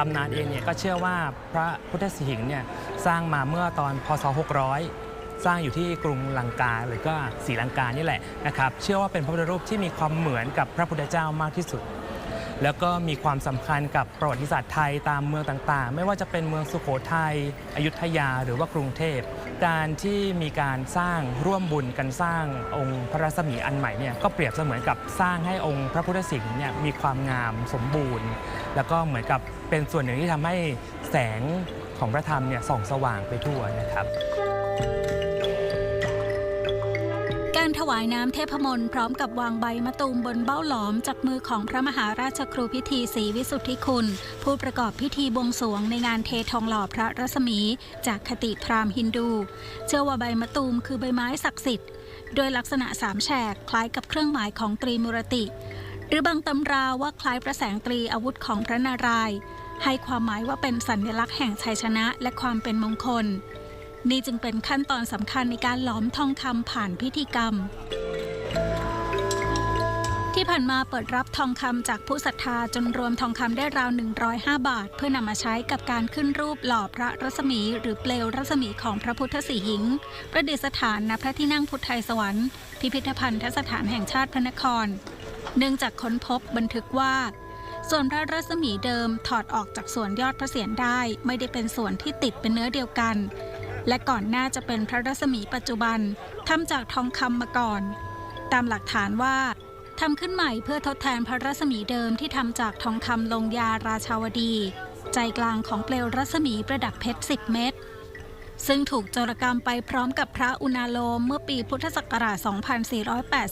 ตำนานเองเนี่ยก็เชื่อว่าพระพุทธสิหิงค์เนี่ยสร้างมาเมื่อตอนพศ 600 สร้างอยู่ที่กรุงลังกาหรือก็ศรีลังกานี่แหละนะครับ เชื่อว่าเป็นพระพุทธรูปที่มีความเหมือนกับพระพุทธเจ้ามากที่สุด แล้วก็มีความสำคัญกับประวัติศาสตร์ไทยตามเมืองต่างๆ ไม่ว่าจะเป็นเมืองสุโขทัยอยุธยาหรือว่ากรุงเทพ การที่มีการสร้างร่วมบุญกันสร้างองค์พระรัศมีอันใหม่เนี่ยก็เปรียบเสมือนกับสร้างให้องค์พระพุทธสิงห์เนี่ยมีความงามสมบูรณ์ แล้วก็เหมือนกับเป็นส่วนหนึ่งที่ทำให้แสงของพระธรรมเนี่ยส่องสว่างไปทั่วนะครับ การถวายน้ำเทพมนต์พร้อมกับวางใบมะตูมบนเบ้าหลอมจากมือของพระมหาราชครูพิธีศรีวิสุทธิคุณ ผู้ประกอบพิธีบวงสรวงในงานเททองหล่อพระรัศมี จากคติพราหมณ์ฮินดู เชื่อว่าใบมะตูมคือใบไม้ศักดิ์สิทธิ์ โดยลักษณะสามแฉกคล้ายกับเครื่องหมายของตรีมุรติ หรือบางตำราว่าคล้ายพระแสงตรีอาวุธของพระนารายณ์ให้ความหมายว่าเป็นสัญลักษณ์แห่งชัยชนะและความเป็นมงคล นี่จึงเป็นขั้นตอนสำคัญในการหลอมทองคำผ่านพิธีกรรม ที่ผ่านมาเปิดรับทองคำจากผู้ศรัทธาจนรวมทองคำได้ราว 105 บาท เพื่อนำมาใช้กับการขึ้นรูปหล่อพระรัศมี หรือเปลวรัศมีของพระพุทธสีหิง ประดิษฐานณพระที่นั่งพุทธไทยสวรรค์พิพิธภัณฑสถานแห่งชาติพระนคร เนื่องจากค้นพบบันทึกว่าส่วนพระรัศมีเดิมถอดออกจากส่วนยอดพระเศียรได้ ไม่ได้เป็นส่วนที่ติดเป็นเนื้อเดียวกัน และก่อนหน้าจะเป็นพระรัศมีปัจจุบันทำจากทองคำมาก่อน ตามหลักฐานว่าทำขึ้นใหม่เพื่อทดแทนพระรัศมีเดิมที่ทำจากทองคำลงยาราชาวดี ใจกลางของเปลวรัศมีประดับเพชร 10 เม็ด ซึ่งถูกโจรกรรมไปพร้อมกับพระอุณาโลมเมื่อปีพุทธศักราช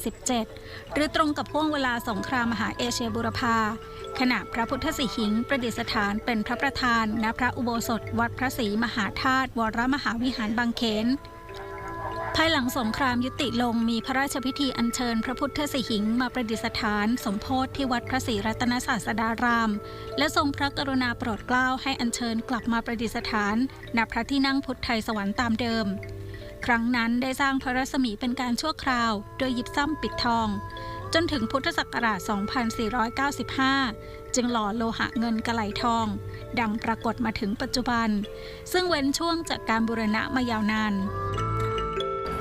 2487 หรือตรงกับห่วงเวลาสงครามมหาเอเชียบุรพาขณะพระพุทธสิหิงประดิษฐานเป็นพระประธานณพระอุโบสถวัดพระศรีมหาธาตุวรมหาวิหารบางเขน ภายหลังสงครามยุติลงมีพระราชพิธีอัญเชิญพระพุทธสิหิงมาประดิษฐาน สมโพธิที่วัดพระศรีรัตนศาสดาราม และทรงพระกรุณาโปรดเกล้าให้อัญเชิญกลับมาประดิษฐานณพระที่นั่งพุทธไทยสวรรค์ตามเดิม ครั้งนั้นได้สร้างพระรัศมีเป็นการชั่วคราว โดยหยิบซ้ำปิดทอง จนถึงพุทธศักราช 2495 จึงหล่อโลหะเงินกระไหลทอง ดังปรากฏมาถึงปัจจุบัน ซึ่งเว้นช่วงจากการบูรณะมายาวนาน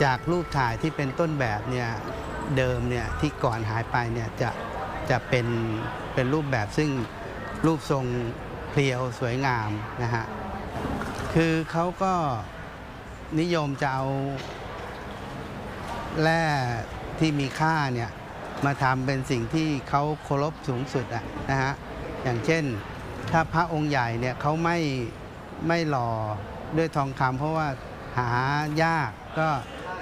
จากรูปถ่ายที่เป็นต้นแบบเนี่ยเดิมเนี่ยที่ก่อนหายไปเนี่ยจะจะเป็นเป็นรูปแบบซึ่งรูปทรงเพรียวสวยงามนะฮะคือเขาก็นิยมจะเอาแร่ที่มีค่าเนี่ยมาทำเป็นสิ่งที่เขาเคารพสูงสุดอะนะฮะอย่างเช่น ถ้าพระองค์ใหญ่เนี่ยเขาไม่ไม่หล่อด้วยทองคำเพราะว่าหายากก็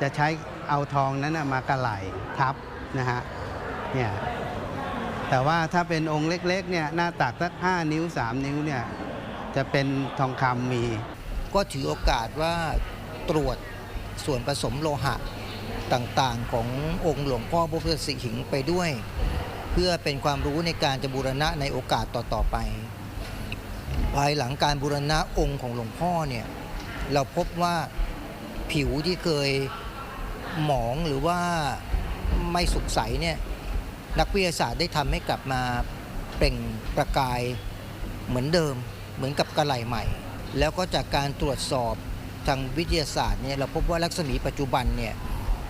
จะใช้เอาทองนั้นมากระไหลทับนะฮะเนี่ยแต่ว่าถ้าเป็นองค์เล็กๆเนี่ยหน้าตักสัก 5 นิ้ว 3 นิ้วเนี่ยจะเป็นทองคำมี ก็ถือโอกาสว่าตรวจส่วนผสมโลหะต่างๆ ขององค์หลวงพ่อพระพุทธสิหิงไปด้วย เพื่อเป็นความรู้ในการจะบูรณะในโอกาสต่อๆไป ภายหลังการบูรณะองค์ของหลวงพ่อเนี่ยเราพบว่าผิวที่เคย หมองหรือว่าไม่สุกใสเนี่ยนักวิทยาศาสตร์ได้ทำให้กลับมาเปล่งประกายเหมือนเดิม เหมือนกับกระไหลใหม่ แล้วก็จากการตรวจสอบทางวิทยาศาสตร์เนี่ยเราพบว่าลักษมีปัจจุบันเนี่ย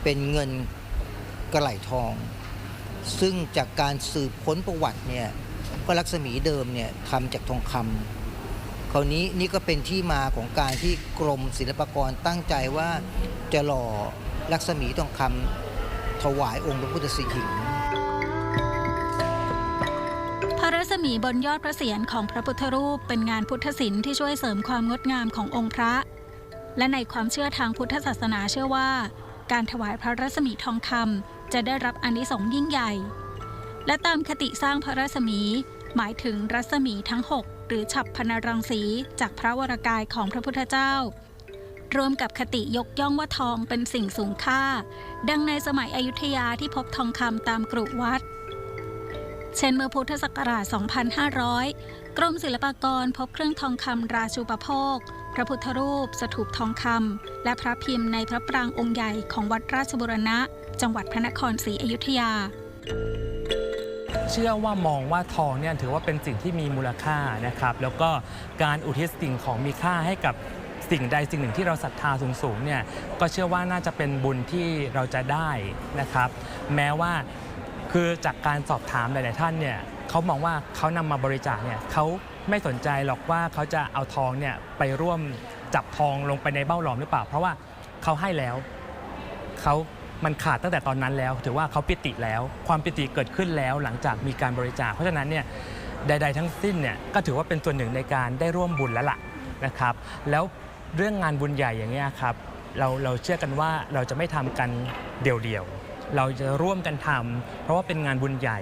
เป็นเงินกระไหลทอง ซึ่งจากการสืบค้นประวัติเนี่ยก็ลักษมีเดิมเนี่ยทำจากทองคำคราวนี้นี่ก็เป็นที่มาของการที่กรมศิลปากรตั้งใจว่าจะหล่อ ลักษมีทองคำถวายองค์พระพุทธสิหิงค์พระรัศมีบนยอดพระเศียรของพระพุทธรูปเป็นงานพุทธศิลป์ที่ช่วยเสริมความงดงามขององค์พระ และในความเชื่อทางพุทธศาสนาเชื่อว่า การถวายพระรัศมีทองคำจะได้รับอานิสงส์ยิ่งใหญ่ และตามคติสร้างพระรัศมี หมายถึงรัศมีทั้ง 6 หรือฉับพนรังสีจากพระวรากายของพระพุทธเจ้า รวมกับคติยกย่องว่าทองเป็นสิ่งสูงค่า ดังในสมัยอยุธยาที่พบทองคำตามกรุวัด เช่นเมื่อพุทธศักราช 2500 กรมศิลปากรพบเครื่องทองคำราชูปโภค พระพุทธรูป สถูปทองคำและพระพิมพ์ในพระปรางองค์ใหญ่ของวัดราชบุรณะ จังหวัดพระนครศรีอยุธยาเชื่อว่ามองว่าทองเนี่ยถือว่าเป็นสิ่งที่มีมูลค่านะครับ แล้วก็การอุทิศสิ่งของมีค่าให้กับ สิ่งใดสิ่งหนึ่งที่เราศรัทธาสูงๆเนี่ยก็เชื่อว่าน่าจะเป็นบุญที่เราจะได้นะครับ แม้ว่าคือจากการสอบถามหลาย ๆ ท่านเนี่ยเขามองว่าเขานำมาบริจาคเนี่ยเขาไม่สนใจหรอกว่าเขาจะเอาทองเนี่ยไปร่วมจับทองลงไปในเบ้าหลอมหรือเปล่า เพราะว่าเขาให้แล้วเขามันขาดตั้งแต่ตอนนั้นแล้ว ถือว่าเขาปิติแล้ว ความปิติเกิดขึ้นแล้วหลังจากมีการบริจาค เพราะฉะนั้นเนี่ยใด ๆ ทั้งสิ้นเนี่ยก็ถือว่าเป็นส่วนหนึ่งในการได้ร่วมบุญแล้วล่ะนะครับ แล้ว เรื่องงานบุญใหญ่อย่างเงี้ยครับเราเราเชื่อกันว่าเราจะไม่ทำกันเดี่ยวๆ เราจะร่วมกันทำเพราะว่าเป็นงานบุญใหญ่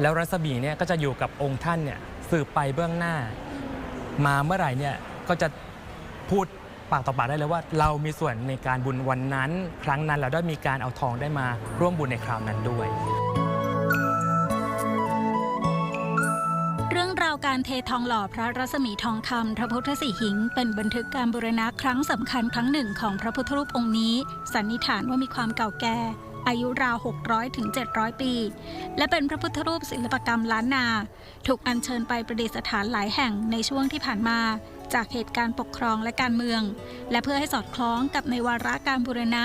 แล้วรัศมีเนี่ยก็จะอยู่กับองค์ท่านเนี่ยสืบไปเบื้องหน้า มาเมื่อไหร่เนี่ยก็จะพูดปากต่อปากได้เลยว่า เรามีส่วนในการบุญวันนั้น ครั้งนั้นเราได้มีการเอาทองได้มาร่วมบุญในคราวนั้นด้วย รื่องราวการเททองหล่อพระรัศมีทองคำพระพุทธสีหิง เป็นบันทึกการบูรณะครั้งสำคัญครั้งหนึ่งของพระพุทธรูปองค์นี้ สันนิษฐานว่ามีความเก่าแก่ อายุราว 600ถึง700 ปี และเป็นพระพุทธรูปศิลปกรรมล้านนา ถูกอัญเชิญไปประดิษฐานหลายแห่งในช่วงที่ผ่านมา จากเหตุการณ์ปกครองและการเมือง และเพื่อให้สอดคล้องกับในวาระการบูรณะ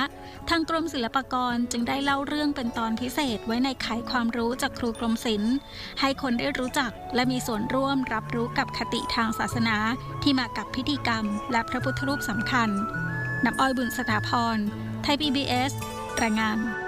ทางกรมศิลปากรจึงได้เล่าเรื่องเป็นตอนพิเศษไว้ในไขความรู้จากครูกรมศิลป์ให้คนได้รู้จักและมีส่วนร่วมรับรู้กับคติทางศาสนาที่มากับพิธีกรรม และพระพุทธรูปสำคัญน้ำอ้อยบุญสถาพร ไทย PBS รายงาน